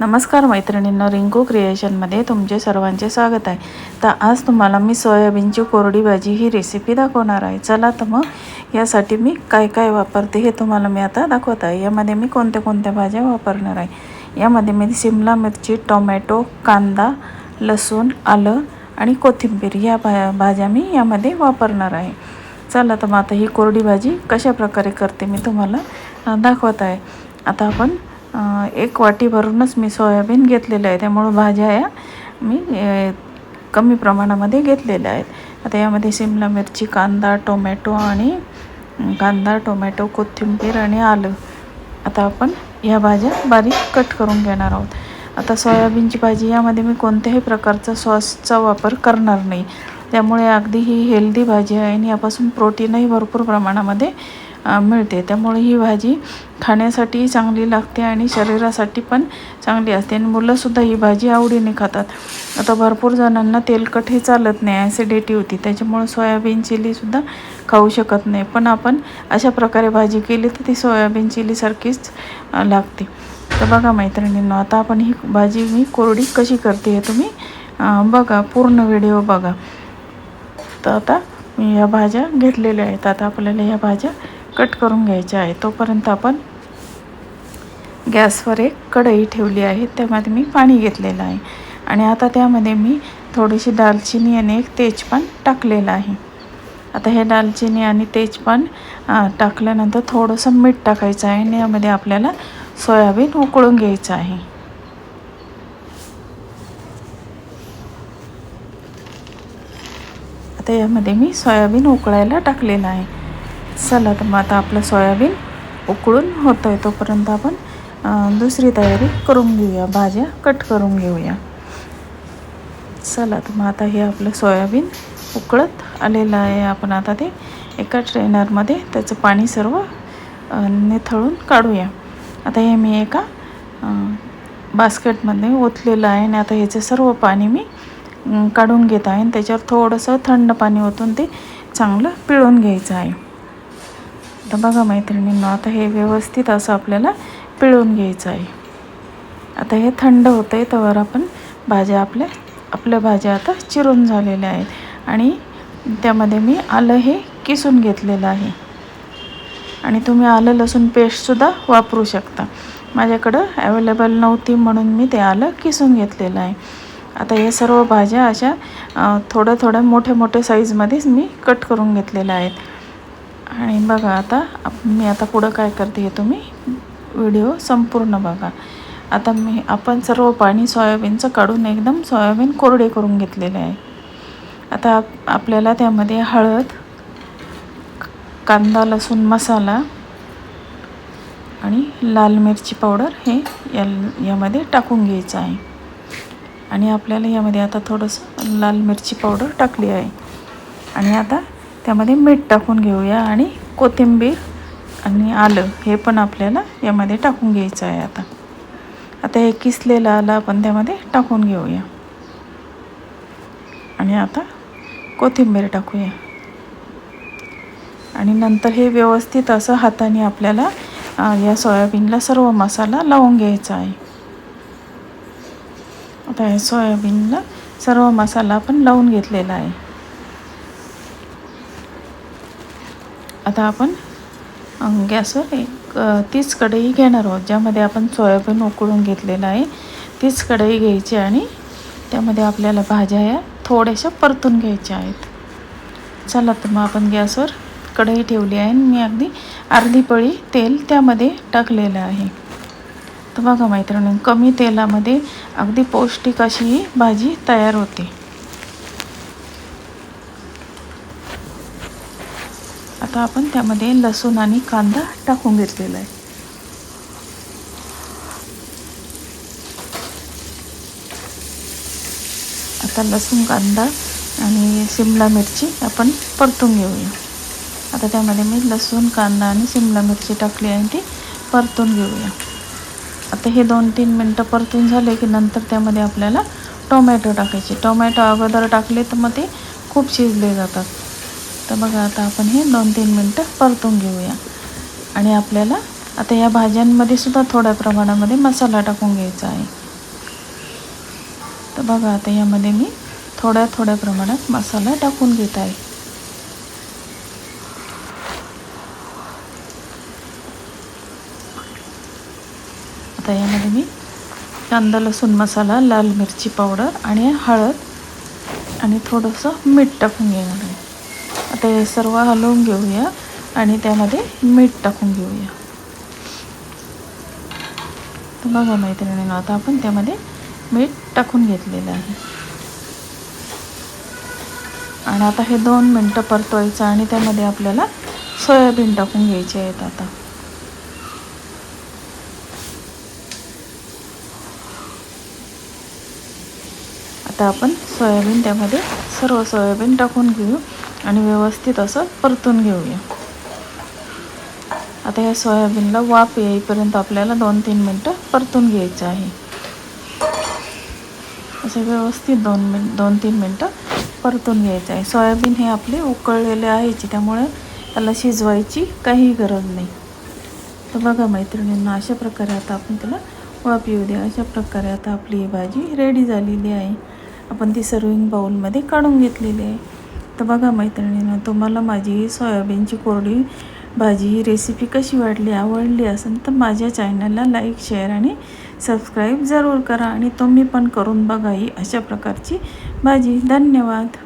नमस्कार मैत्रिणींनो रिंकू क्रिएशनमध्ये तुमचे सर्वांचे स्वागत आहे. तर आज तुम्हाला मी सोयाबीनची कोरडी भाजी ही रेसिपी दाखवणार आहे. चला तर मग यासाठी मी काय काय वापरते हे तुम्हाला मी आता दाखवत आहे. यामध्ये मी कोणत्या कोणत्या भाज्या वापरणार आहे? यामध्ये मी शिमला मिरची टोमॅटो कांदा लसूण आलं आणि कोथिंबीर या भा भाज्या मी यामध्ये वापरणार आहे. चला तर मग आता ही कोरडी भाजी कशा प्रकारे करते मी तुम्हाला दाखवत आहे. आता आपण एक वाटी भरूनच मी सोयाबीन घेतलेलं आहे. त्यामुळं भाज्या या मी कमी प्रमाणामध्ये घेतलेल्या आहेत. आता यामध्ये शिमला मिरची कांदा टोमॅटो आणि कांदा टोमॅटो कोथिंबीर आणि आलं. आता आपण ह्या भाज्या बारीक कट करून घेणार आहोत. आता सोयाबीनची भाजी यामध्ये मी कोणत्याही प्रकारचा सॉसचा वापर करणार नाही. त्यामुळे अगदी ही हेल्दी भाजी आहे आणि यापासून प्रोटीनही भरपूर प्रमाणामध्ये मिळते. त्यामुळे ही भाजी खाण्यासाठी चांगली लागते आणि शरीरासाठी पण चांगली असते. आणि मुलंसुद्धा ही भाजी आवडीने खातात. आता भरपूर जणांना तेलकट हे चालत नाही ॲसिडिटी होती. त्याच्यामुळे सोयाबीन चिलीसुद्धा खाऊ शकत नाही. पण आपण अशा प्रकारे भाजी केली तर ती सोयाबीन चिलीसारखीच लागते. तर बघा मैत्रिणींनो आता आपण ही भाजी मी कोरडी कशी करते हे तुम्ही बघा. पूर्ण व्हिडिओ बघा. तर आता मी ह्या भाज्या घेतलेल्या आहेत. आता आपल्याला ह्या भाज्या कट करून घ्यायचे आहे. तोपर्यंत आपण गॅसवर एक कढई ठेवली आहे. त्यामध्ये मी पाणी घेतलेलं आहे. आणि आता त्यामध्ये मी थोडीशी दालचिनी आणि एक तेजपान टाकलेलं आहे. आता हे दालचिनी आणि तेजपान टाकल्यानंतर थोडंसं मीठ टाकायचं आहे आणि यामध्ये आपल्याला सोयाबीन उकळून घ्यायचं आहे. आता यामध्ये मी सोयाबीन उकळायला टाकलेलं आहे. चला तर मग आता आपलं सोयाबीन उकळून होतं आहे तोपर्यंत आपण दुसरी तयारी करून घेऊया भाज्या कट करून घेऊया. चला तर मग आता हे आपलं सोयाबीन उकळत आलेलं आहे. आपण आता ते एका ट्रेनरमध्ये त्याचं पाणी सर्व निथळून काढूया. आता हे मी एका बास्केटमध्ये ओतलेलं आहे आणि आता ह्याचं सर्व पाणी मी काढून घेत आहे. आणि त्याच्यावर थोडंसं थंड पाणी ओतून ते चांगलं पिळून घ्यायचं आहे. तर बघा मैत्रिणींनो आता हे व्यवस्थित असं आपल्याला पिळून घ्यायचं आहे. आता हे थंड होतं आहे त्यावर आपण भाज्या आपल्या आपल्या भाज्या आता चिरून झालेल्या आहेत. आणि त्यामध्ये मी आलं हे किसून घेतलेलं आहे. आणि तुम्ही आलं लसूण पेस्टसुद्धा वापरू शकता. माझ्याकडं अवेलेबल नव्हती म्हणून मी ते आलं किसून घेतलेलं आहे. आता हे सर्व भाज्या अशा थोड्या थोड्या मोठ्या मोठ्या साईजमध्येच मी कट करून घेतलेल्या आहेत. आणि बघा आता मी आता पुढं काय करते हे तुम्ही? व्हिडिओ संपूर्ण बघा. आता मी आपण सर्व पाणी सोयाबीनचं काढून एकदम सोयाबीन कोरडे करून घेतलेले आहे. आता आप- आपल्याला त्यामध्ये हळद कांदा लसूण मसाला आणि लाल मिरची पावडर हे या यामध्ये टाकून घ्यायचं आहे. आणि आपल्याला यामध्ये आता थोडंसं लाल मिरची पावडर टाकली आहे. आणि आता त्यामध्ये मीठ टाकून घेऊया आणि कोथिंबीर आणि आलं हे पण आपल्याला यामध्ये टाकून घ्यायचं आहे आता. आता हे किसलेलं आलं आपण त्यामध्ये टाकून घेऊया. आणि आता कोथिंबीर टाकूया. आणि नंतर हे व्यवस्थित असं हाताने आपल्याला या सोयाबीनला सर्व मसाला लावून घ्यायचा आहे. आता हे सोयाबीनला सर्व मसाला आपण लावून घेतलेला आहे. आता आपण गॅसवर एक तीच कढई घेणार आहोत ज्यामध्ये आपण सोयाबीन उकळून घेतलेलं आहे. तीच कढई घ्यायची आणि त्यामध्ये आपल्याला भाज्या या थोड्याशा परतून घ्यायच्या आहेत. चला तर मग आपण गॅसवर कढई ठेवली आहे आणि मी अगदी अर्धी पळी तेल त्यामध्ये टाकलेलं आहे. तर बघा मैत्रिणी कमी तेलामध्ये अगदी पौष्टिक अशी ही भाजी तयार होते. आता आपण त्यामध्ये लसूण आणि कांदा टाकून घेतलेला आहे. आता लसूण कांदा आणि शिमला मिरची आपण परतून घेऊया. आता त्यामध्ये मी लसूण कांदा आणि शिमला मिरची टाकली आणि ती परतून घेऊया. आता हे दोन तीन मिनटं परतून झाले की नंतर त्यामध्ये आपल्याला टोमॅटो टाकायचे. टोमॅटो अगोदर टाकले तर मग ते खूप शिजले जातात. तर बघा आता आपण हे दोन तीन मिनटं परतून घेऊया. आणि आपल्याला आता या भाज्यांमध्ये सुद्धा थोड्या प्रमाणामध्ये मसाला टाकून घ्यायचा आहे. तर बघा आता यामध्ये मी थोड्या थोड्या प्रमाणात मसाला टाकून घेत आहे. आता यामध्ये मी कांदा लसूण मसाला लाल मिरची पावडर आणि हळद आणि थोडंसं मीठ टाकून घेणार आहे. आता हे सर्व हलवून घेऊया आणि त्यामध्ये मीठ टाकून घेऊया. तर बघा मैत्रिणीनं आता आपण त्यामध्ये मीठ टाकून घेतलेलं आहे. आणि आता हे दोन मिनटं परतवायचं आणि त्यामध्ये आपल्याला सोयाबीन टाकून घ्यायचे आहेत आता. आता आपण सोयाबीन त्यामध्ये सर्व सोयाबीन टाकून घेऊ. आणि व्यवस्थित असं परतून घेऊया. आता या सोयाबीनला वाफ येईपर्यंत आपल्याला दोन तीन मिनटं परतून घ्यायचं आहे. असे व्यवस्थित दोन मिन दोन तीन मिनटं परतून घ्यायचं आहे. सोयाबीन हे आपले उकळलेले आहेची त्यामुळे त्याला शिजवायची काही गरज नाही. तर बघा मैत्रिणींना अशा प्रकारे आता आपण त्याला वाफ येऊ द्या. अशा प्रकारे आता आपली ही भाजी रेडी झालेली आहे. आपण ती सर्विंग बाऊलमध्ये काढून घेतलेली आहे. तर बघा मैत्रिणींना तुम्हाला माझी सोयाबीनची कोरडी भाजी ही रेसिपी कशी वाटली आवडली असेल तर माझ्या चॅनलला लाईक शेअर आणि सबस्क्राईब जरूर करा आणि तुम्ही पण करून बघा ही अशा प्रकारची भाजी. धन्यवाद.